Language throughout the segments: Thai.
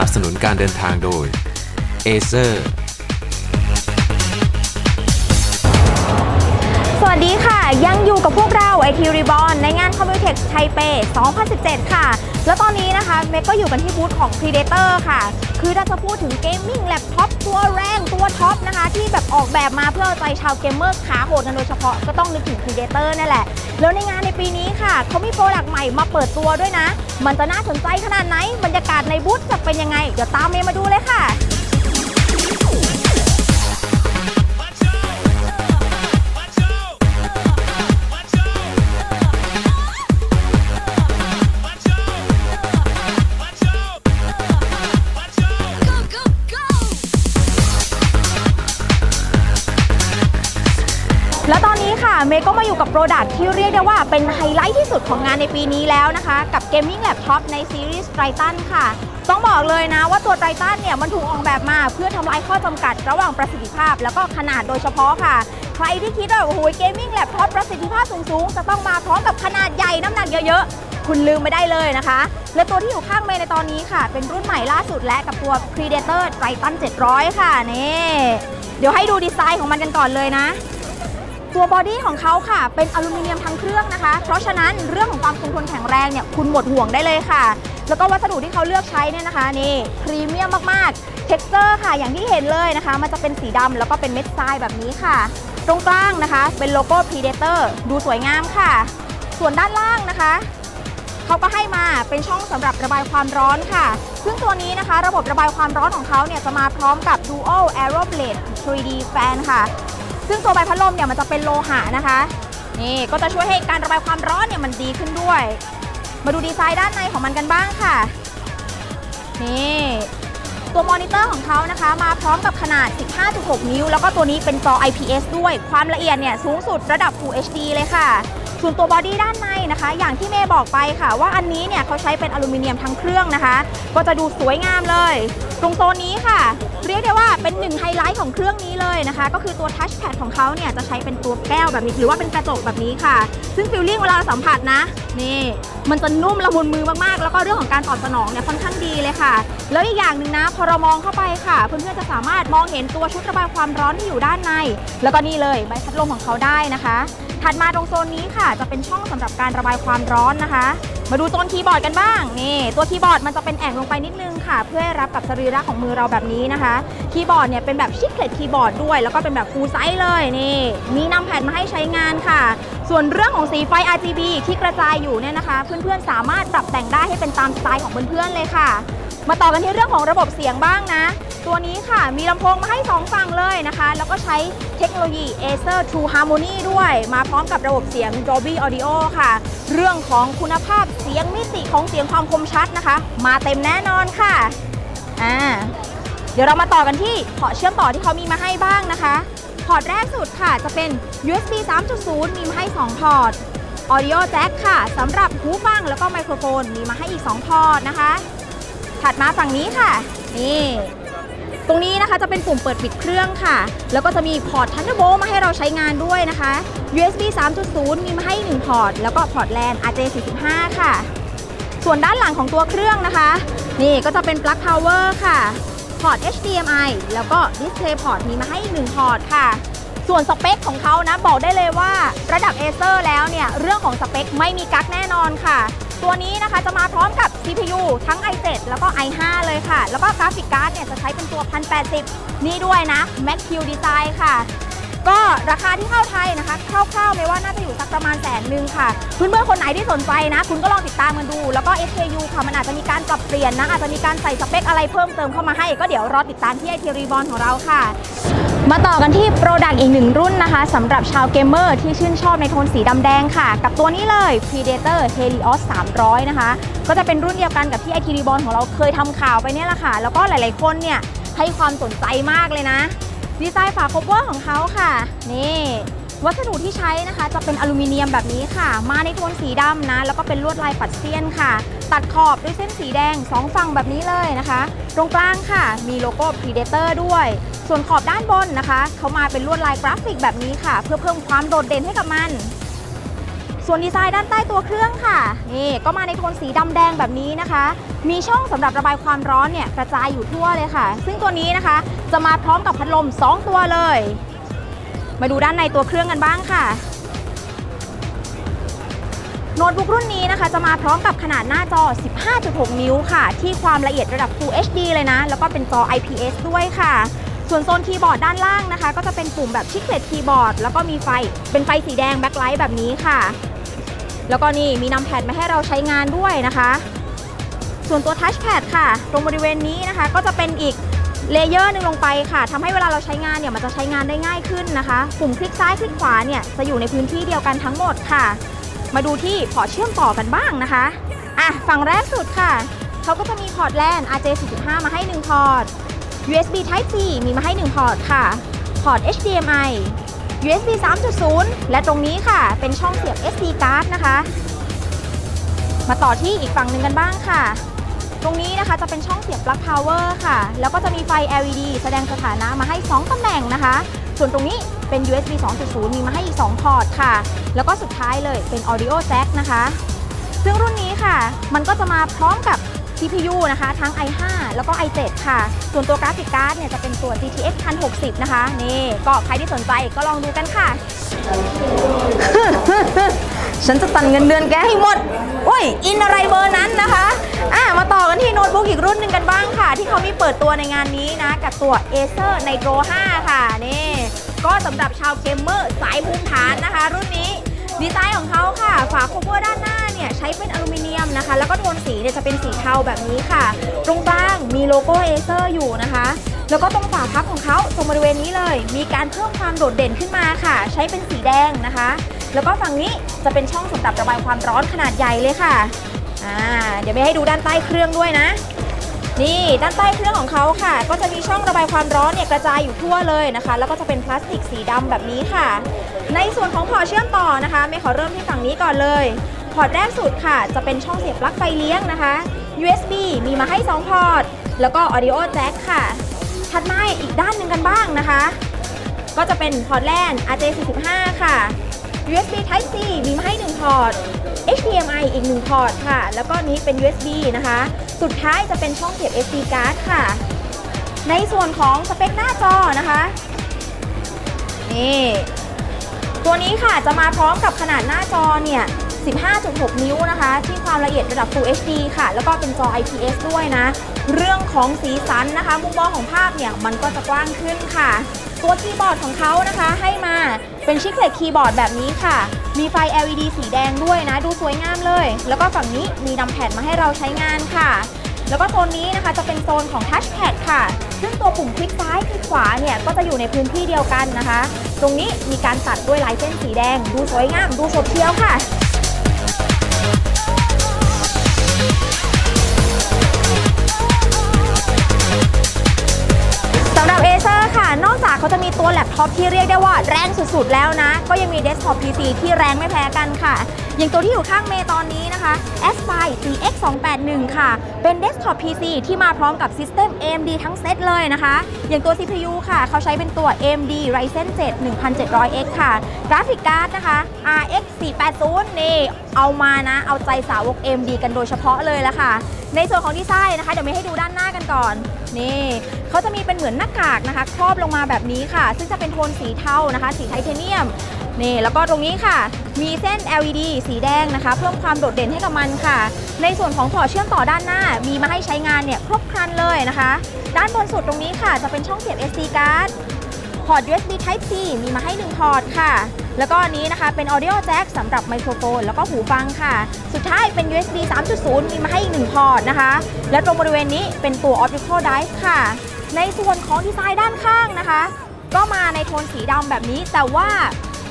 นับสนุนการเดินทางโดย Acer สวัสดีค่ะ ยังอยู่กับพวกเรา IT Reborn ในงาน Commutex Taipei 2017 ค่ะ แล้วตอนนี้นะคะเมกก็อยู่กันที่บูธของ Predator ค่ะ คือถ้าจะพูดถึงเกมมิ่งแล็ปท็อปตัวแรงตัวท็อปนะคะ ที่แบบออกแบบมาเพื่อใจชาวเกมเมอร์ขาโหดกันโดยเฉพาะก็ต้องนึกถึง Predator นั่นแหละ แล้วในงานในปีนี้ค่ะเขามีโปรดักต์ใหม่มาเปิดตัวด้วยนะ มันจะน่าสนใจขนาดไหน บรรยากาศในบูธจะเป็นยังไง เดี๋ยวตามเมย์มาดูเลยค่ะ ไฮไลท์ที่สุดของงานในปีนี้แล้วนะคะ กับ Gaming Laptop ในซีรีส์ Triton ค่ะ ต้องบอกเลยนะว่าตัว Triton เนี่ยมันถูกออกแบบมาเพื่อทำลายข้อจำกัดระหว่างประสิทธิภาพ แล้วก็ขนาดโดยเฉพาะค่ะ ใครที่คิดว่าโอ้โหเกมมิ่งแล็ปท็อปประสิทธิภาพสูงๆ จะต้องมาพร้อมกับขนาดใหญ่น้ำหนักเยอะๆ คุณลืมไม่ได้เลยนะคะ และตัวที่อยู่ข้างเมย์ในตอนนี้ค่ะ เป็นรุ่นใหม่ล่าสุดและกับตัว Predator Triton 700 ค่ะนี่เดี๋ยวให้ดูดีไซน์ของมันกันก่อนเลยนะ ตัวบอดี้ของเขาค่ะ เป็นอลูมิเนียมทั้งเครื่องนะคะ เพราะฉะนั้นเรื่องของความคงทนแข็งแรงเนี่ยคุณหมดห่วงได้เลยค่ะ แล้วก็วัสดุที่เขาเลือกใช้เนี่ยนะคะนี่พรีเมียมมากๆ เท็กเจอร์ค่ะอย่างที่เห็นเลยนะคะ มันจะเป็นสีดำแล้วก็เป็นเม็ดทรายแบบนี้ค่ะ ตรงกลางนะคะ เป็นโลโก้ Predator ดูสวยงามค่ะ ส่วนด้านล่างนะคะเขาก็ให้มาเป็นช่องสำหรับระบายความร้อนค่ะ ซึ่งตัวนี้นะคะ ระบบระบายความร้อนของเขาเนี่ยจะมาพร้อมกับ Dual Aeroblade 3D Fan ค่ะ ซึ่งตัวใบพัดลมเนี่ยมันจะเป็นโลหะนะคะ นี่ก็จะช่วยให้การระบายความร้อนเนี่ยมันดีขึ้นด้วย มาดูดีไซน์ด้านในของมันกันบ้างค่ะ นี่ตัวมอนิเตอร์ของเขานะคะ มาพร้อมกับขนาด 15.6 นิ้ว แล้วก็ตัวนี้เป็นจอ IPS ด้วย ความละเอียดเนี่ยสูงสุดระดับ Full HD เลยค่ะ ส่วนตัวบอดี้ด้านในนะคะ อย่างที่เมย์บอกไปค่ะ ว่าอันนี้เนี่ยเขาใช้เป็นอลูมิเนียมทั้งเครื่องนะคะ ก็จะดูสวยงามเลย ตรงโซนนี้ค่ะ เรียกได้ว่าเป็นหนึ่งไฮไลท์ของเครื่องนี้เลยนะคะ ก็คือตัวทัชแพดของเขาเนี่ยจะใช้เป็นตัวแก้วแบบนี้หรือว่าเป็นกระจกแบบนี้ค่ะ ซึ่งฟิลลิ่งเวลาเราสัมผัสนะ นี่ มันจะนุ่มละมุนมือมากๆ แล้วก็เรื่องของการตอบสนองเนี่ยค่อนข้างดีเลยค่ะ แล้วอีกอย่างหนึ่งนะพอเรามองเข้าไปค่ะ เพื่อนๆจะสามารถมองเห็นตัวชุดระบายความร้อนที่อยู่ด้านใน แล้วก็นี่เลยใบพัดลมของเขาได้นะคะ ถัดมาตรงโซนนี้ค่ะ จะเป็นช่องสำหรับการระบายความร้อนนะคะ มาดูโซนคีย์บอร์ดกันบ้างนี่ตัวคีย์บอร์ดมันจะเป็นแอ่งลงไปนิดนึงค่ะ เพื่อรับกับสรีระของมือเราแบบนี้นะคะ คีย์บอร์ดเนี่ยเป็นแบบชิคเลตคีย์บอร์ดด้วย แล้วก็เป็นแบบฟูลไซส์เลยนี่มีนำแผ่นมาให้ใช้งานค่ะ ส่วนเรื่องของสีไฟ RGB ที่กระจายอยู่เนี่ยนะคะ เพื่อนๆสามารถปรับแต่งได้ให้เป็นตามสไตล์ของเพื่อนๆเลยค่ะ มาต่อกันที่เรื่องของระบบเสียงบ้างนะ ตัวนี้ค่ะมีลำโพงมาให้ 2 ฝั่งเลยนะคะ แล้วก็ใช้เทคโนโลยี Acer True Harmony ด้วย มาพร้อมกับระบบเสียง Dolby Audio ค่ะ เรื่องของคุณภาพเสียงมิติของเสียงความคมชัดนะคะ มาเต็มแน่นอนค่ะอ่าเดี๋ยวเรามาต่อกันที่พอร์ตเชื่อมต่อที่เขามีมาให้บ้างนะคะพอร์ตแรกสุดค่ะจะเป็น USB 3.0 มีมาให้ 2 พอร์ต Audio Jack ค่ะสำหรับหูฟังแล้วก็ไมโครโฟนมีมาให้อีก 2 พอร์ตนะคะ ถัดมาฝั่งนี้ค่ะ นี่ ตรงนี้นะคะจะเป็นปุ่มเปิดปิดเครื่องค่ะ แล้วก็จะมีพอร์ต Thunderbolt มาให้เราใช้งานด้วยนะคะ USB 3.0 มีมาให้ 1 พอร์ต แล้วก็พอร์ต LAN RJ45 ค่ะ ส่วนด้านหลังของตัวเครื่องนะคะ นี่ก็จะเป็นปลั๊ก power ค่ะ พอร์ต HDMI แล้วก็ Display port มีมาให้อีก1พอร์ตค่ะส่วนสเปคของเขานะบอกได้เลยว่าระดับ Acer แล้วเนี่ย เรื่องของสเปคไม่มีกักแน่นอนค่ะตัวนี้นะคะจะมาพร้อมกับ CPU ทั้ง i7 แล้วก็ i5 เลยค่ะ แล้วก็กราฟิกการ์ดเนี่ยจะใช้เป็นตัว 1080 นี่ด้วยนะ Mac Q Design ค่ะ ก็ราคาที่เข้าไทยนะคะคร่าวๆไม่ว่าน่าจะอยู่สักประมาณแสนหนึ่งค่ะ เพื่อนๆคนไหนที่สนใจนะ คุณก็ลองติดตามกันดู แล้วก็ SKU ค่ะ มันอาจจะมีการปรับเปลี่ยนนะ อาจจะมีการใส่สเปคอะไรเพิ่มเติมเข้ามาให้ ก็เดี๋ยวรอติดตามที่ไอทีรีบอลของเราค่ะ มาต่อกันที่โปรดักต์อีกหนึ่งรุ่นนะคะสำหรับชาวเกมเมอร์ที่ชื่นชอบในโทนสีดำแดงค่ะ กับตัวนี้เลย Predator Helios 300 นะคะ ก็จะเป็นรุ่นเดียวกันกับที่ไอทีรีบอลของเราเคยทำข่าวไปเนี่ยแหละค่ะ แล้วก็หลายๆคนเนี่ยให้ความสนใจมากเลยนะ ดีไซน์ฝาคบเวอร์ของเขาค่ะ นี่ วัสดุที่ใช้นะคะจะเป็นอลูมิเนียมแบบนี้ค่ะ มาในโทนสีดำนะ แล้วก็เป็นลวดลายปัดเซียนค่ะ ตัดขอบด้วยเส้นสีแดง2ฝั่งแบบนี้เลยนะคะ ตรงกลางค่ะ มีโลโก้ Predator ด้วย ส่วนขอบด้านบนนะคะ เขามาเป็นลวดลายกราฟิกแบบนี้ค่ะ เพื่อเพิ่มความโดดเด่นให้กับมัน ส่วนดีไซน์ด้านใต้ตัวเครื่องค่ะนี่ก็มาในโทนสีดำแดงแบบนี้นะคะ มีช่องสำหรับระบายความร้อนเนี่ยกระจายอยู่ทั่วเลยค่ะ ซึ่งตัวนี้นะคะ จะมาพร้อมกับพัดลม 2 ตัวเลย มาดูด้านในตัวเครื่องกันบ้างค่ะโน้ตบุ๊กรุ่นนี้นะคะจะมาพร้อมกับขนาดหน้าจอ 15.6 นิ้วค่ะ ที่ความละเอียดระดับ Full HD เลยนะ แล้วก็เป็นจอ IPS ด้วยค่ะ ส่วนโซนคีย์บอร์ดด้านล่างนะคะ ก็จะเป็นปุ่มแบบชิคเลตคีย์บอร์ดแล้วก็มีไฟเป็นไฟสีแดงแบ็คไลท์แบบนี้ค่ะ แล้วก็นี่มีนำแพดมาให้เราใช้งานด้วยนะคะ ส่วนตัวทัชแพดค่ะ ตรงบริเวณนี้นะคะ ก็จะเป็นอีกเลเยอร์หนึงลงไปค่ะทำให้เวลาเราใช้งานเนี่ยมันจะใช้งานได้ง่ายขึ้นนะคะ ปุ่มคลิกซ้ายคลิกขวาเนี่ยจะอยู่ในพื้นที่เดียวกันทั้งหมดค่ะ มาดูที่พอร์ตเชื่อมต่อกันบ้างนะคะอะฝั่งแรกสุดค่ะเขาก็จะมีพอร์ตแลน RJ45 มาให้1พอร์ต USB Type C มีมาให้ 1 พอร์ตค่ะ พอร์ต HDMI USB 3.0 และตรงนี้ค่ะ เป็นช่องเสียบ SD card นะคะ มาต่อที่อีกฝั่งหนึ่งกันบ้างค่ะ ตรงนี้นะคะจะเป็นช่องเสียบปลั๊ก power ค่ะ แล้วก็จะมีไฟ LED แสดงสถานะมาให้ 2 ตำแหน่งนะคะ ส่วนตรงนี้เป็น USB 2.0 มีมาให้อีก 2 พอร์ตค่ะ แล้วก็สุดท้ายเลยเป็น audio jack นะคะ ซึ่งรุ่นนี้ค่ะ มันก็จะมาพร้อมกับ CPU นะคะ ทั้ง i5 แล้วก็ i7 ค่ะ ส่วนตัวกราฟิกการ์ดเนี่ยจะเป็นตัว GTX 1060 นะคะ นี่ก็ใครที่สนใจก็ลองดูกันค่ะ ฉันจะตันเงินเดือนแกให้หมด โอ้ย อินอะไรเบอร์นั้นนะคะอะมาต่อกันที่โน้ตบุ๊กอีกรุ่นหนึ่งกันบ้างค่ะ ที่เขามีเปิดตัวในงานนี้นะ กับตัว Acer Nitro 5 ค่ะ นี่ ก็สำหรับชาวเกมเมอร์สายภูมิฐานนะคะ รุ่นนี้ ดีไซน์ของเขาค่ะ ฝาโคเวอร์ด้านหน้าเนี่ยใช้เป็นอลูมิเนียมนะคะ แล้วก็โทนสีเนี่ยจะเป็นสีเทาแบบนี้ค่ะ ตรงกลางมีโลโก้ Acer อร์อยู่นะคะ แล้วก็ตรงฝาพับของเขาตรงบริเวณนี้เลย มีการเพิ่มความโดดเด่นขึ้นมาค่ะ ใช้เป็นสีแดงนะคะ แล้วก็ฝั่งนี้จะเป็นช่องสำหรับระบายความร้อนขนาดใหญ่เลยค่ะอ่าเดี๋ยวไปให้ดูด้านใต้เครื่องด้วยนะ นี่ด้านใต้เครื่องของเขาค่ะ ก็จะมีช่องระบายความร้อนเนี่ยกระจายอยู่ทั่วเลยนะคะ แล้วก็จะเป็นพลาสติกสีดำแบบนี้ค่ะ ในส่วนของพอเชื่อมต่อนะคะไม่ขอเริ่มที่ฝั่งนี้ก่อนเลยพอร์ตแรกสุดค่ะ จะเป็นช่องเสียบปลั๊กไฟเลี้ยงนะคะ USB มีมาให้ 2 พอร์ต แล้วก็ audio jack ค่ะ ถัดมาอีกด้านหนึ่งกันบ้างนะคะ ก็จะเป็นพอร์ตแลน RJ45 ค่ะ USB Type C มีมาให้ 1 พอร์ต HDMI อีก 1 พอร์ตค่ะ แล้วก็นี้เป็น USB นะคะ สุดท้ายจะเป็นช่องเสียบ SD card ค่ะ ในส่วนของสเปคหน้าจอนะคะ นี่ ตัวนี้ค่ะจะมาพร้อมกับขนาดหน้าจอเนี่ย 15.6 นิ้วนะคะ ที่ความละเอียดระดับ Full HD ค่ะ แล้วก็เป็นจอ IPS ด้วยนะ เรื่องของสีสันนะคะ มุมมองของภาพเนี่ย มันก็จะกว้างขึ้นค่ะ ตัวคีย์บอร์ดของเขานะคะให้มา เป็นชิคเลตคีย์บอร์ดแบบนี้ค่ะ มีไฟ LED สีแดงด้วยนะ ดูสวยงามเลย แล้วก็ฝั่งนี้มีนำแพดมาให้เราใช้งานค่ะ แล้วก็โซนนี้นะคะจะเป็นโซนของทัชแพดค่ะ ซึ่งตัวปุ่มคลิกซ้ายคลิกขวาเนี่ยก็จะอยู่ในพื้นที่เดียวกันนะคะ ตรงนี้มีการตัดด้วยลายเส้นสีแดง ดูสวยงาม ดูสดเชียวค่ะ ตัวแล็ปท็อปที่เรียกได้ว่าแรงสุดๆแล้วนะ ก็ยังมีเดสก์ท็อป PC ที่แรงไม่แพ้กันค่ะ อย่างตัวที่อยู่ข้างเมย์ตอนนี้นะคะ Aspire CX281 ค่ะ เป็นเดสก์ท็อป PC ที่มาพร้อมกับ System AMD ทั้งเซตเลยนะคะ อย่างตัว CPU ค่ะ เขาใช้เป็นตัว AMD Ryzen 7 1700X ค่ะ กราฟิกการ์ดนะคะ RX 480 นี่ เอามานะ เอาใจสาวก AMD กันโดยเฉพาะเลยละค่ะ ในส่วนของดีไซน์นะคะ เดี๋ยวไม่ให้ดูด้านหน้ากันก่อน นี่เขาจะมีเป็นเหมือนหน้ากากนะคะ ครอบลงมาแบบนี้ค่ะ ซึ่งจะเป็นโทนสีเทานะคะ สีไทเทเนียม นี่แล้วก็ตรงนี้ค่ะ มีเส้น LED สีแดงนะคะ เพิ่มความโดดเด่นให้กับมันค่ะ ในส่วนของพอร์ตเชื่อมต่อด้านหน้า มีมาให้ใช้งานเนี่ยครบครันเลยนะคะ ด้านบนสุดตรงนี้ค่ะ จะเป็นช่องเสียบ SD card พอร์ต USB Type C มีมาให้ 1 พอร์ตค่ะ แล้วก็อันนี้นะคะเป็น Audio Jack สำหรับไมโครโฟน แล้วก็หูฟังค่ะ สุดท้ายเป็น USB 3.0 มีมาให้อีก 1 พอร์ตนะคะ และตรงบริเวณนี้เป็นตัว Optical Drive ค่ะ ในส่วนของดีไซน์ด้านข้างนะคะ ก็มาในโทนสีดำแบบนี้แต่ว่า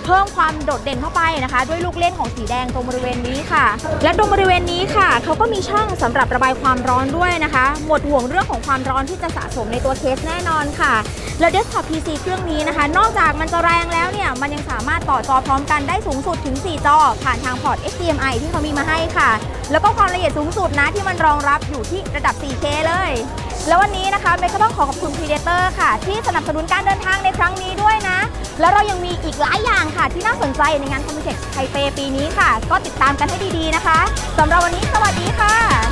เพิ่มความโดดเด่นเข้าไปนะคะ ด้วยลูกเล่นของสีแดงตรงบริเวณนี้ค่ะ และตรงบริเวณนี้ค่ะเขาก็มีช่องสำหรับระบายความร้อนด้วยนะคะ หมดห่วงเรื่องของความร้อนที่จะสะสมในตัวเคสแน่นอนค่ะ แล้ว Desktop PC เครื่องนี้นะคะ นอกจากมันจะแรงแล้วเนี่ย มันยังสามารถต่อจอพร้อมกันได้สูงสุดถึง 4 จอ ผ่านทางพอร์ต HDMI ที่เขามีมาให้ค่ะ แล้วก็ความละเอียดสูงสุดนะที่มันรองรับอยู่ที่ระดับ 4K เลย แล้ววันนี้นะคะเมย์ก็ต้องขอขอบคุณ Predator ค่ะ ที่สนับสนุนการเดินทางในครั้งนี้ด้วยนะ แล้วเรายังมีอีกหลายอย่างค่ะที่น่าสนใจในงาน Computex ไทเปปีนี้ค่ะ ก็ติดตามกันให้ดีๆนะคะสำหรับวันนี้สวัสดีค่ะ